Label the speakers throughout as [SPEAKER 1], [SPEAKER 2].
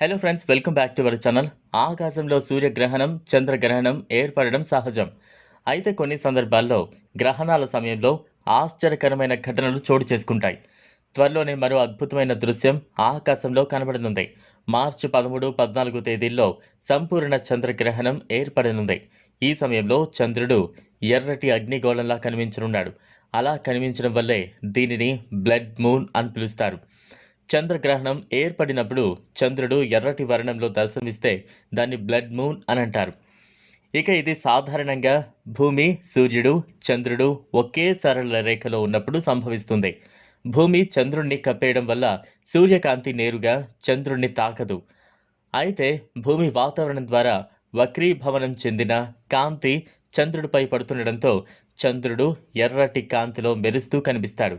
[SPEAKER 1] Hello friends welcome back to our channel ఆకాశంలో సూర్యగ్రహణం చంద్రగ్రహణం ఏర్పడడం సహజం. అయితే కొన్ని సందర్భాల్లో గ్రహణాల సమయంలో ఆశ్చర్యకరమైన ఘటనలు చోటు చేసుకుంటాయి. త్వరలోనే మరో అద్భుతమైన దృశ్యం ఆకాశంలో కనబడనుంది. మార్చి పదమూడు పద్నాలుగు తేదీల్లో సంపూర్ణ చంద్రగ్రహణం ఏర్పడనుంది. ఈ సమయంలో చంద్రుడు ఎర్రటి అగ్నిగోళంలా కనిపించనున్నాడు. అలా కనిపించడం వల్లే దీనిని బ్లడ్ మూన్ అని పిలుస్తారు. చంద్రగ్రహణం ఏర్పడినప్పుడు చంద్రుడు ఎర్రటి వర్ణంలో దర్శనమిస్తే దాన్ని బ్లడ్ మూన్ అని అంటారు. ఇక ఇది సాధారణంగా భూమి సూర్యుడు చంద్రుడు ఒకే సరళ రేఖలో ఉన్నప్పుడు సంభవిస్తుంది. భూమి చంద్రుణ్ణి కప్పేయడం వల్ల సూర్యకాంతి నేరుగా చంద్రుణ్ణి తాకదు. అయితే భూమి వాతావరణం ద్వారా వక్రీభవనం చెందిన కాంతి చంద్రుడిపై పడుతుండడంతో చంద్రుడు ఎర్రటి కాంతిలో మెరుస్తూ కనిపిస్తాడు.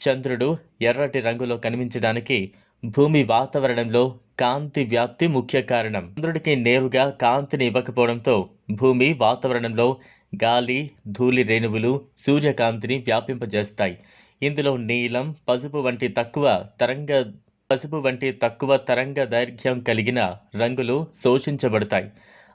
[SPEAKER 1] చంద్రుడు ఎర్రటి రంగులో కనిపించడానికి భూమి వాతావరణంలో కాంతి వ్యాప్తి ముఖ్య కారణం. చంద్రుడికి నేరుగా కాంతిని ఇవ్వకపోవడంతో భూమి వాతావరణంలో గాలి ధూళి రేణువులు సూర్యకాంతిని వ్యాపింపజేస్తాయి. ఇందులో నీలం పసుపు వంటి తక్కువ తరంగ పసుపు వంటి తక్కువ తరంగ దైర్ఘ్యం కలిగిన రంగులు శోషించబడతాయి.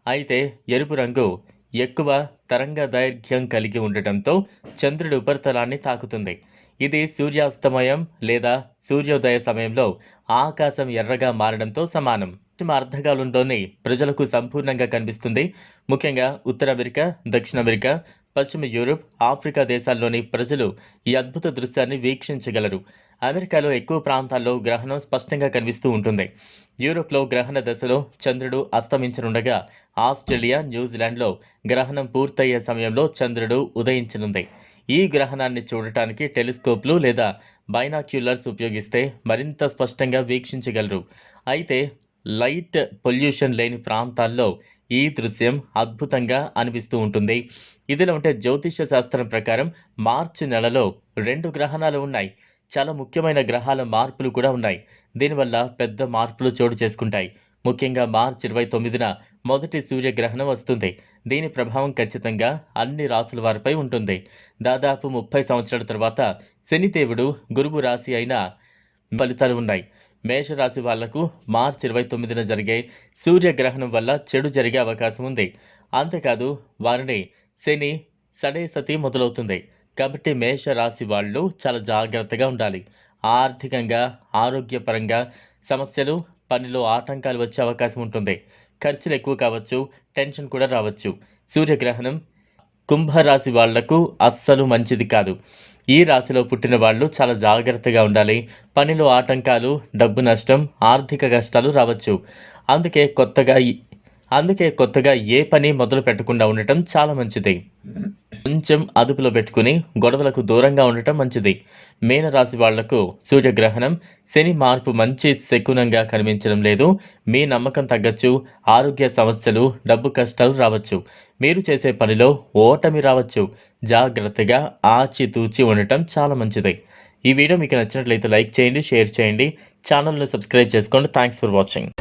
[SPEAKER 1] అయితే ఎరుపు రంగు ఎక్కువ తరంగ దైర్ఘ్యం కలిగి ఉండటంతో చంద్రుడి ఉపరితలాన్ని తాకుతుంది. ఇది సూర్యాస్తమయం లేదా సూర్యోదయ సమయంలో ఆకాశం ఎర్రగా మారడంతో సమానం. పశ్చిమ అర్ధగాలంలోని ప్రజలకు సంపూర్ణంగా కనిపిస్తుంది. ముఖ్యంగా ఉత్తర అమెరికా దక్షిణ అమెరికా పశ్చిమ యూరోప్ ఆఫ్రికా దేశాల్లోని ప్రజలు ఈ అద్భుత దృశ్యాన్ని వీక్షించగలరు. అమెరికాలో ఎక్కువ ప్రాంతాల్లో గ్రహణం స్పష్టంగా కనిపిస్తూ ఉంటుంది. యూరోప్లో గ్రహణ దశలో చంద్రుడు అస్తమించనుండగా ఆస్ట్రేలియా న్యూజిలాండ్లో గ్రహణం పూర్తయ్యే సమయంలో చంద్రుడు ఉదయించనుంది. ఈ గ్రహణాన్ని చూడటానికి టెలిస్కోప్లు లేదా బైనాక్యులర్స్ ఉపయోగిస్తే మరింత స్పష్టంగా వీక్షించగలరు. అయితే లైట్ పొల్యూషన్ లేని ప్రాంతాల్లో ఈ దృశ్యం అద్భుతంగా అనిపిస్తూ ఉంటుంది. ఇదిలో ఉంటే జ్యోతిష్య శాస్త్రం ప్రకారం మార్చి నెలలో రెండు గ్రహణాలు ఉన్నాయి. చాలా ముఖ్యమైన గ్రహాల మార్పులు కూడా ఉన్నాయి. దీనివల్ల పెద్ద మార్పులు చోటు చేసుకుంటాయి. ముఖ్యంగా మార్చి ఇరవై తొమ్మిదిన మొదటి సూర్యగ్రహణం వస్తుంది. దీని ప్రభావం ఖచ్చితంగా అన్ని రాసుల వారిపై ఉంటుంది. దాదాపు ముప్పై సంవత్సరాల తర్వాత శనిదేవుడు గురువు రాశి అయిన ఫలితాలు ఉన్నాయి. మేషరాశి వాళ్ళకు మార్చి ఇరవై తొమ్మిదిన జరిగే సూర్యగ్రహణం వల్ల చెడు జరిగే అవకాశం ఉంది. అంతేకాదు వారిని శని సడే సతి మొదలవుతుంది. కాబట్టి మేషరాశి వాళ్ళు చాలా జాగ్రత్తగా ఉండాలి. ఆర్థికంగా ఆరోగ్యపరంగా సమస్యలు పనిలో ఆటంకాలు వచ్చే అవకాశం ఉంటుంది. ఖర్చులు ఎక్కువ కావచ్చు టెన్షన్ కూడా రావచ్చు. సూర్యగ్రహణం కుంభరాశి వాళ్ళకు అస్సలు మంచిది కాదు. ఈ రాశిలో పుట్టిన వాళ్ళు చాలా జాగ్రత్తగా ఉండాలి. పనిలో ఆటంకాలు డబ్బు నష్టం ఆర్థిక కష్టాలు రావచ్చు. అందుకే కొత్తగా అందుకే కొత్తగా ఏ పని మొదలు పెట్టకుండా ఉండటం చాలా మంచిది. కొంచెం అదుపులో పెట్టుకుని గొడవలకు దూరంగా ఉండటం మంచిది. మీనరాశి వాళ్ళకు సూర్యగ్రహణం శని మార్పు మంచి శకునంగా కనిపించడం లేదు. మీ నమ్మకం తగ్గచ్చు ఆరోగ్య సమస్యలు డబ్బు కష్టాలు రావచ్చు. మీరు చేసే పనిలో ఓటమి రావచ్చు. జాగ్రత్తగా ఆచితూచి ఉండటం చాలా మంచిది. ఈ వీడియో మీకు నచ్చినట్లయితే లైక్ చేయండి షేర్ చేయండి. ఛానల్ని సబ్స్క్రైబ్ చేసుకోండి. Thanks for watching.